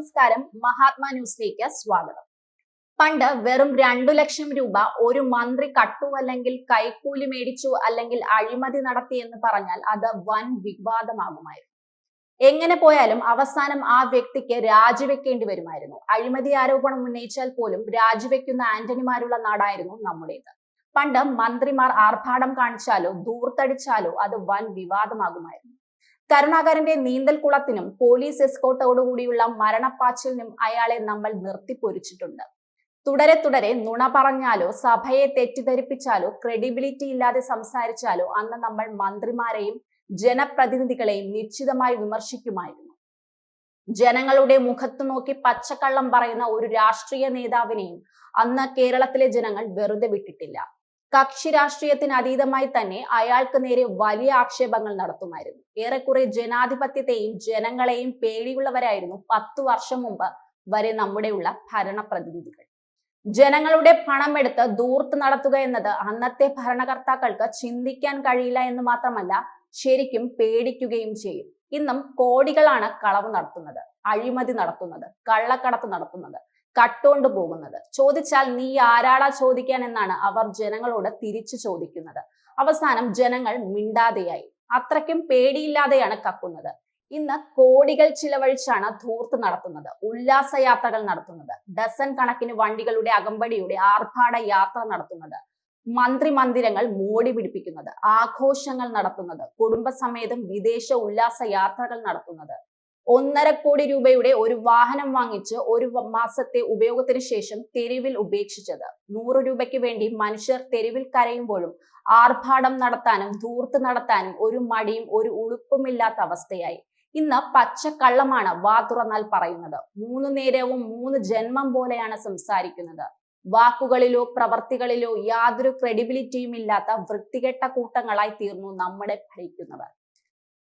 നമസ്കാരം. മഹാത്മാ ന്യൂസിലേക്ക് സ്വാഗതം. പണ്ട് വെറും രണ്ടു ലക്ഷം രൂപ ഒരു മന്ത്രി കട്ടു അല്ലെങ്കിൽ കൈക്കൂലി മേടിച്ചു അല്ലെങ്കിൽ അഴിമതി നടത്തി എന്ന് പറഞ്ഞാൽ അത് വൻ വിവാദമാകുമായിരുന്നു. എങ്ങനെ പോയാലും അവസാനം ആ വ്യക്തിക്ക് രാജിവെക്കേണ്ടി വരുമായിരുന്നു. അഴിമതി ആരോപണം ഉന്നയിച്ചാൽ പോലും രാജിവെക്കുന്ന ആന്റണിമാരുള്ള നാടായിരുന്നു നമ്മുടേത്. പണ്ട് മന്ത്രിമാർ ആർഭാടം കാണിച്ചാലോ ദൂർത്തടിച്ചാലോ അത് വൻ വിവാദമാകുമായിരുന്നു. കരുണാകരന്റെ നീന്തൽക്കുളത്തിനും പോലീസ് എസ്കോട്ടോടുകൂടിയുള്ള മരണപ്പാച്ചിലിനും അയാളെ നമ്മൾ നിർത്തിപ്പൊരിച്ചിട്ടുണ്ട് തുടരെ തുടരെ നുണ പറഞ്ഞാലോ സഭയെ തെറ്റിദ്ധരിപ്പിച്ചാലോ ക്രെഡിബിലിറ്റി ഇല്ലാതെ സംസാരിച്ചാലോ അന്ന് നമ്മൾ മന്ത്രിമാരെയും ജനപ്രതിനിധികളെയും നിശ്ചിതമായി വിമർശിക്കുമായിരുന്നു. ജനങ്ങളുടെ മുഖത്തു നോക്കി പച്ചക്കള്ളം പറയുന്ന ഒരു രാഷ്ട്രീയ നേതാവിനെയും അന്ന് കേരളത്തിലെ ജനങ്ങൾ വെറുതെ വിട്ടിട്ടില്ല. കക്ഷി രാഷ്ട്രീയത്തിന് അതീതമായി തന്നെ അയാൾക്ക് നേരെ വലിയ ആക്ഷേപങ്ങൾ നടത്തുമായിരുന്നു. ഏറെക്കുറെ ജനാധിപത്യത്തെയും ജനങ്ങളെയും പേടിയുള്ളവരായിരുന്നു പത്തു വർഷം മുമ്പ് വരെ നമ്മുടെയുള്ള ഭരണപ്രതിനിധികൾ. ജനങ്ങളുടെ പണമെടുത്ത് ദൂർത്ത് നടത്തുക എന്നത് അന്നത്തെ ഭരണകർത്താക്കൾക്ക് ചിന്തിക്കാൻ കഴിയില്ല എന്ന് മാത്രമല്ല ശരിക്കും പേടിക്കുകയും ചെയ്യും. ഇന്നും കോടികളാണ് കളവ് നടത്തുന്നത് അഴിമതി നടത്തുന്നത് കള്ളക്കടത്ത് നടത്തുന്നത്. കട്ടുകൊണ്ട് പോകുന്നത്. ചോദിച്ചാൽ നീ ആരാടാ ചോദിക്കാൻ എന്നാണ് അവർ ജനങ്ങളോട് തിരിച്ചു ചോദിക്കുന്നത്. അവസാനം ജനങ്ങൾ മിണ്ടാതെയായി. അത്രയ്ക്കും പേടിയില്ലാതെയാണ് കക്കുന്നത്. ഇന്ന് കോടികൾ ചിലവഴിച്ചാണ് ധൂർത്ത് നടത്തുന്നത്. ഉല്ലാസയാത്രകൾ നടത്തുന്നത്. ഡസൻ കണക്കിന് വണ്ടികളുടെ അകമ്പടിയുടെ ആർഭാട യാത്ര നടത്തുന്നത്. മന്ത്രി മന്ദിരങ്ങൾ മോടി പിടിപ്പിക്കുന്നത്. ആഘോഷങ്ങൾ നടത്തുന്നത്. കുടുംബസമേതം വിദേശ ഉല്ലാസ യാത്രകൾ നടത്തുന്നത്. ഒന്നര കോടി രൂപയുടെ ഒരു വാഹനം വാങ്ങിച്ച് ഒരു മാസത്തെ ഉപയോഗത്തിന് ശേഷം തെരുവിൽ ഉപേക്ഷിച്ചത്. നൂറ് രൂപയ്ക്ക് വേണ്ടി മനുഷ്യർ തെരുവിൽ കരയുമ്പോഴും ആർഭാടം നടത്താനും ധൂർത്ത് നടത്താനും ഒരു മടിയും ഒരു ഉളുപ്പുമില്ലാത്ത അവസ്ഥയായി. ഇന്ന് പച്ചക്കള്ളമാണ് വാ തുറന്നാൽ പറയുന്നത്. മൂന്ന് നേരവും മൂന്ന് ജന്മം പോലെയാണ് സംസാരിക്കുന്നത്. വാക്കുകളിലോ പ്രവർത്തികളിലോ യാതൊരു ക്രെഡിബിലിറ്റിയും ഇല്ലാത്ത വൃത്തികെട്ട കൂട്ടങ്ങളായി തീർന്നു നമ്മുടെ ഭരിക്കുന്നവർ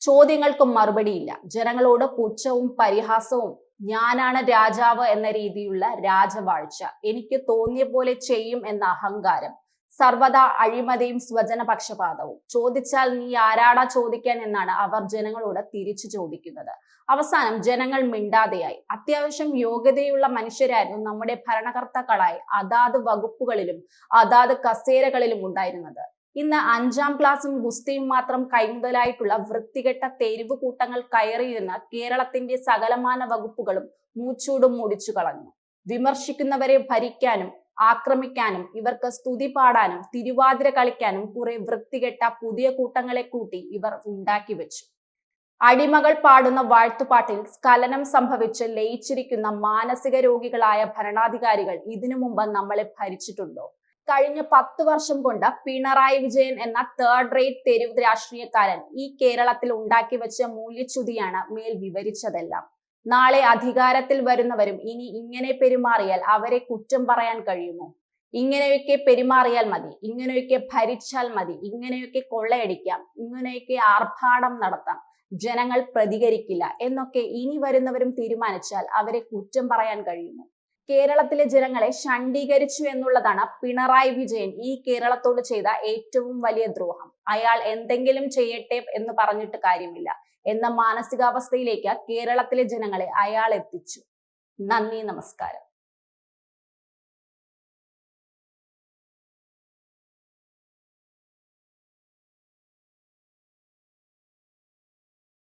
ചോദ്യങ്ങൾക്കും മറുപടിയില്ല. ജനങ്ങളോട് പുച്ഛവും പരിഹാസവും ഞാനാണ് രാജാവ് എന്ന രീതിയിലുള്ള രാജവാഴ്ച എനിക്ക് തോന്നിയ പോലെ ചെയ്യും എന്ന അഹങ്കാരം സർവതാ അഴിമതിയും സ്വജനപക്ഷപാതവും ചോദിച്ചാൽ നീ ആരാടാ ചോദിക്കാൻ എന്നാണ് അവർ ജനങ്ങളോട് തിരിച്ചു ചോദിക്കുന്നത്. അവസാനം ജനങ്ങൾ മിണ്ടാതെയായി. അത്യാവശ്യം യോഗ്യതയുള്ള മനുഷ്യരായിരുന്നു നമ്മുടെ ഭരണകർത്താക്കളായി അതാത് വകുപ്പുകളിലും അതാത് കസേരകളിലും ഉണ്ടായിരുന്നത്. ഇന്ന് അഞ്ചാം ക്ലാസ്സും ഗുസ്തിയും മാത്രം കൈമുതലായിട്ടുള്ള വൃത്തികെട്ട തെരുവ് കൂട്ടങ്ങൾ കയറിയിരുന്ന കേരളത്തിന്റെ സകലമാന വകുപ്പുകളും മൂച്ചൂടും മുടിച്ചു കളഞ്ഞു. വിമർശിക്കുന്നവരെ ഭരിക്കാനും ആക്രമിക്കാനും ഇവർക്ക് സ്തുതി പാടാനും തിരുവാതിര കളിക്കാനും കുറെ വൃത്തികെട്ട പുതിയ കൂട്ടങ്ങളെ കൂട്ടി ഇവർ ഉണ്ടാക്കി വെച്ചു. അടിമകൾ പാടുന്ന വാഴ്ത്തുപാട്ടിൽ സ്ഖലനം സംഭവിച്ച് ലയിച്ചിരിക്കുന്ന മാനസിക രോഗികളായ ഭരണാധികാരികൾ ഇതിനു മുമ്പ് നമ്മളെ ഭരിച്ചിട്ടുണ്ടോ? കഴിഞ്ഞ പത്ത് വർഷം കൊണ്ട് പിണറായി വിജയൻ എന്ന തേർഡ് റേറ്റ് തെരുവ് രാഷ്ട്രീയക്കാരൻ ഈ കേരളത്തിൽ ഉണ്ടാക്കി വെച്ച മൂല്യച്യുതിയാണ് മേൽ വിവരിച്ചതെല്ലാം. നാളെ അധികാരത്തിൽ വരുന്നവരും ഇനി ഇങ്ങനെ പെരുമാറിയാൽ അവരെ കുറ്റം പറയാൻ കഴിയുമോ? ഇങ്ങനെയൊക്കെ പെരുമാറിയാൽ മതി ഇങ്ങനെയൊക്കെ ഭരിച്ചാൽ മതി ഇങ്ങനെയൊക്കെ കൊള്ളയടിക്കാം ഇങ്ങനെയൊക്കെ ആർഭാടം നടത്താം ജനങ്ങൾ പ്രതികരിക്കില്ല എന്നൊക്കെ ഇനി വരുന്നവരും തീരുമാനിച്ചാൽ അവരെ കുറ്റം പറയാൻ കഴിയുമോ? കേരളത്തിലെ ജനങ്ങളെ ഷണ്ഡീകരിച്ചു എന്നുള്ളതാണ് പിണറായി വിജയൻ ഈ കേരളത്തോട് ചെയ്ത ഏറ്റവും വലിയ ദ്രോഹം. അയാൾ എന്തെങ്കിലും ചെയ്യട്ടെ എന്ന് പറഞ്ഞിട്ട് കാര്യമില്ല. എന്ന മാനസികാവസ്ഥയിലേക്ക് കേരളത്തിലെ ജനങ്ങളെ അയാൾ എത്തിച്ചു. നന്ദി നമസ്കാരം.